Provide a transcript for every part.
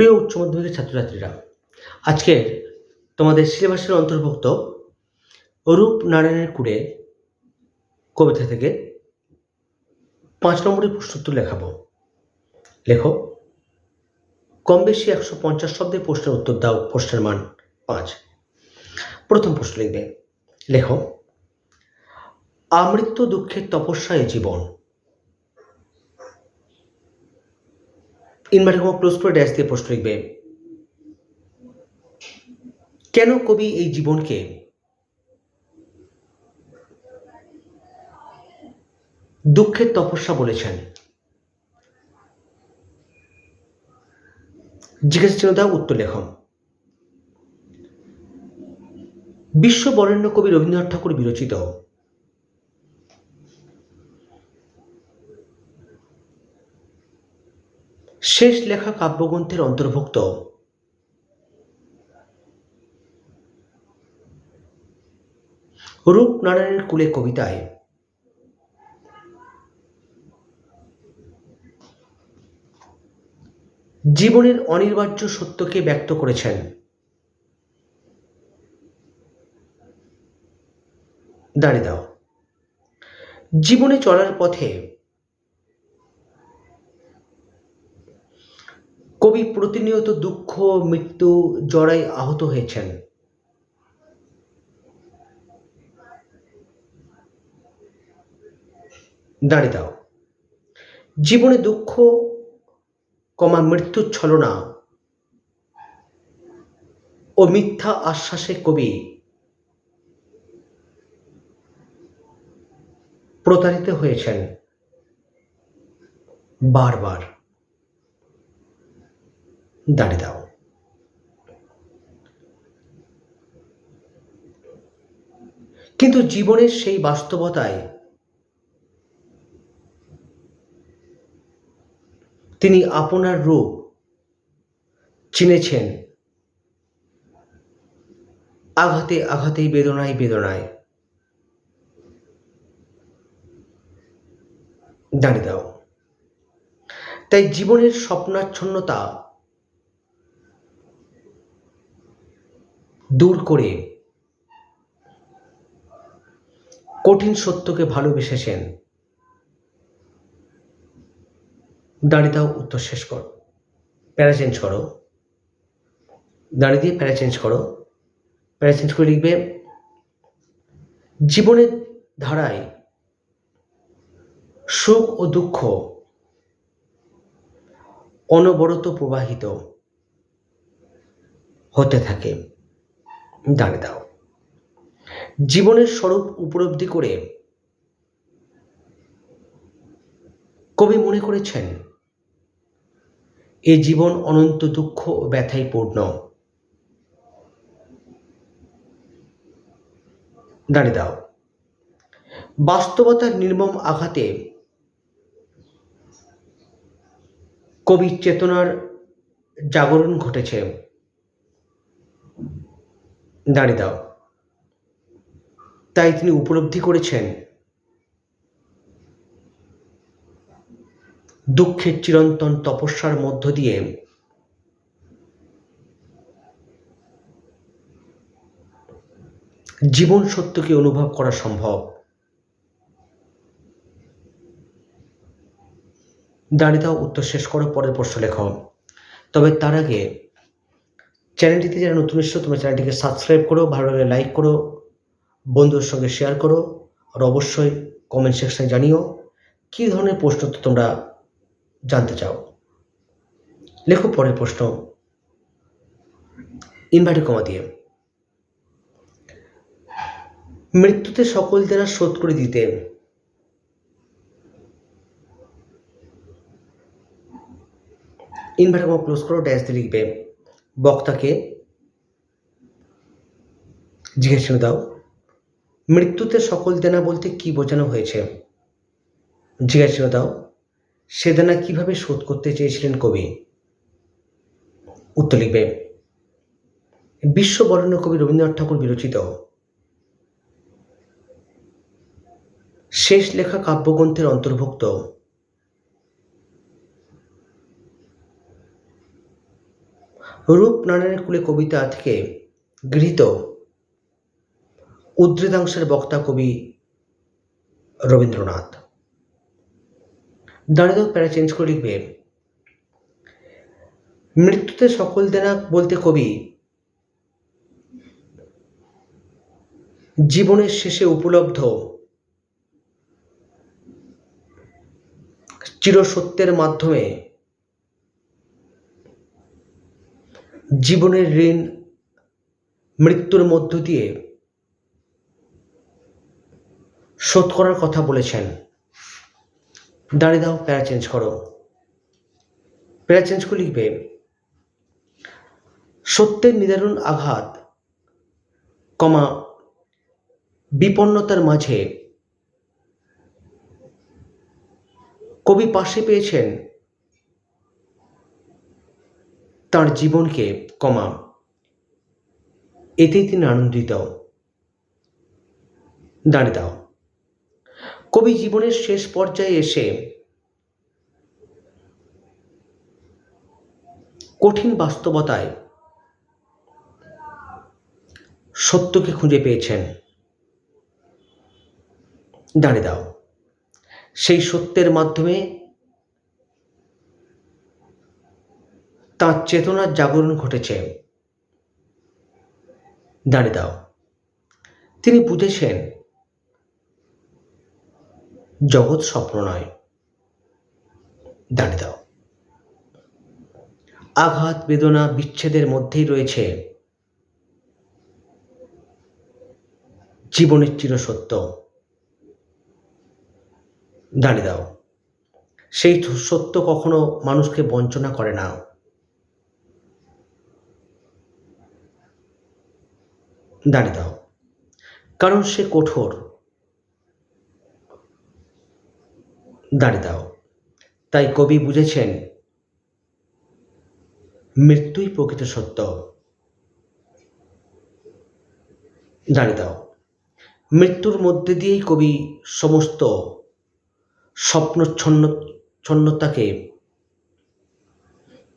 প্রিয় উচ্চ মাধ্যমিকের ছাত্রছাত্রীরা আজকের তোমাদের সিলেবাসের অন্তর্ভুক্ত রূপ নারায়ণের কুড়ে কবিতা থেকে পাঁচ নম্বরের প্রশ্নোত্তর লেখাবো। লেখো, কম বেশি একশো পঞ্চাশ শব্দে প্রশ্নের উত্তর দাও, প্রশ্নের মান পাঁচ। প্রথম প্রশ্ন লিখবে, লেখো, আমৃত্যু দুঃখের তপস্যায় জীবন। ইনভার্টার কমা ক্লোজ করে ড্যাশ দিয়ে প্রশ্ন লিখবে। কেন কবি এই জীবনকে দুঃখের তপস্যা বলেছেন? জিজ্ঞাসা দাও উত্তর লেখ বিশ্ব বরেণ্য কবি রবীন্দ্রনাথ ঠাকুর বিরচিত। শেষ লেখা কাব্যগ্রন্থের অন্তর্ভুক্ত। রূপনারায়ণের কুলে কবিতায়, জীবনের অনির্বার্য সত্যকে ব্যক্ত করেছেন। দাঁড়িয়ে দাও। জীবনে চলার পথে কবি প্রতিনিয়ত দুঃখ, মৃত্যু, জড়াই আহত হয়েছেন। দাঁড়িয়ে দাও। জীবনে দুঃখ কমা মৃত্যুর ছলনা ও মিথ্যা আশ্বাসে কবি প্রতারিত হয়েছেন বারবার। দাঁড়িয়ে দাও। কিন্তু জীবনের সেই বাস্তবতায় তিনি আপনার রূপ চিনেছেন। আঘাতে আঘাতেই, বেদনায় বেদনায়। দাঁড়িয়ে দাও। তাই জীবনের স্বপ্নাচ্ছন্নতা দূর করে কঠিন সত্যকে ভালোবেসেছেন। দাঁড়িয়ে দাও, উত্তর শেষ করো। প্যারা চেঞ্জ করো। দাঁড়িয়ে দিয়ে প্যারা চেঞ্জ করো। প্যারা চেঞ্জ করে লিখবে, জীবনের ধারায় সুখ ও দুঃখ অনবরত প্রবাহিত হতে থাকে। দাঁড়িয়ে দাও। জীবনের স্বরূপ উপলব্ধি করে কবি মনে করেছেন, এ জীবন অনন্ত দুঃখ ও ব্যথায় পূর্ণ। দাঁড়িয়ে দাও। বাস্তবতার নির্মম আঘাতে কবির চেতনার জাগরণ ঘটেছে। দাঁড়িয়ে দাও। তাই তিনি উপলব্ধি করেছেন। দুঃখের চিরন্তন তপস্যার মধ্য দিয়ে জীবন সত্যকে অনুভব করা সম্ভব। দাঁড়িয়ে দাও, উত্তর শেষ করো, পরের প্রশ্ন লেখো। তবে তার আগে চ্যানেলটিতে যারা নতুন এসছো, তোমরা চ্যানেলটিকে সাবস্ক্রাইব করো, ভালো লাগলে লাইক করো, বন্ধুদের সঙ্গে শেয়ার করো, আর অবশ্যই কমেন্ট সেকশানে জানিও কী ধরনের প্রশ্ন তো তোমরা জানতে চাও। লেখো পরের প্রশ্ন। ইনভার্টার কমা দিয়ে। মৃত্যুতে সকল দেনা শোধ করে দিতে। ইনভার্টার কমা ক্লোজ করো ড্যাশ দিয়ে লিখবে। বক্তাকে জিজ্ঞেস দাও, মৃত্যুতে সকল দেনা বলতে কি বোঝানো হয়েছে? জিজ্ঞাসা দাও, সে দেনা কীভাবে শোধ করতে চেয়েছিলেন কবি? উত্তর লিখবে, বিশ্ববরেণ্য কবি রবীন্দ্রনাথ ঠাকুর বিরচিত। শেষ লেখা কাব্যগ্রন্থের অন্তর্ভুক্ত। রূপনারায়ণের কুলে কবিতা থেকে গৃহীত উদ্ধৃতাংশের বক্তা কবি রবীন্দ্রনাথ। দাঁড়িয়ে প্যারা চেঞ্জ করে লিখবে, মৃত্যুতে সকল দেনা বলতে কবি, জীবনের শেষে উপলব্ধ চিরসত্যের মাধ্যমে জীবনের ঋণ, মৃত্যুর মধ্য দিয়ে শোধ করার কথা বলেছেন। দাঁড়িয়ে দাও, প্যারা চেঞ্জ করো। প্যারা চেঞ্জ করে লিখবে, সত্যের নিদারুণ আঘাত, কমা, বিপন্নতার মাঝে কবি পাশে পেয়েছেন তার জীবনকে কমা এতেই তিনি আনন্দিত। দাঁড়িয়ে দাও। কবি জীবনের শেষ পর্যায়ে এসে কঠিন বাস্তবতায় সত্যকে খুঁজে পেয়েছেন। দাঁড়িয়ে দাও। সেই সত্যের মাধ্যমে তাঁর চেতনার জাগরণ ঘটেছে। দাঁড়িয়ে দাও। তিনি বুঝেছেন, জগৎ স্বপ্ন নয়। দাঁড়িয়ে দাও। আঘাত, বেদনা, বিচ্ছেদের মধ্যেই রয়েছে। জীবনের চিরসত্য। দাঁড়িয়ে দাও। সেই সত্য কখনো মানুষকে বঞ্চনা করে না। দাঁড়িয়ে দাও। কারণ সে কঠোর। দাঁড়িয়ে দাও। তাই কবি বুঝেছেন, মৃত্যুই প্রকৃত সত্য। দাঁড়িয়ে দাও। মৃত্যুর মধ্যে দিয়েই কবি সমস্ত স্বপ্নচ্ছন্ন ছন্নতাকে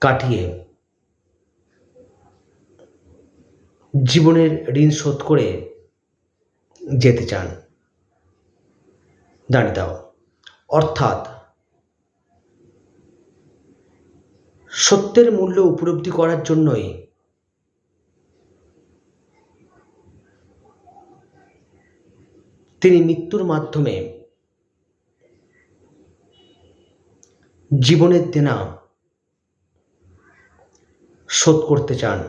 কাটিয়ে জীবনের ঋণ শোধ করে যেতে চান। দাঁড়িয়ে দাও। অর্থাৎ সত্যের মূল্য উপলব্ধি করার জন্যই তিনি মৃত্যুর মাধ্যমে জীবনের দেনা শোধ করতে চান।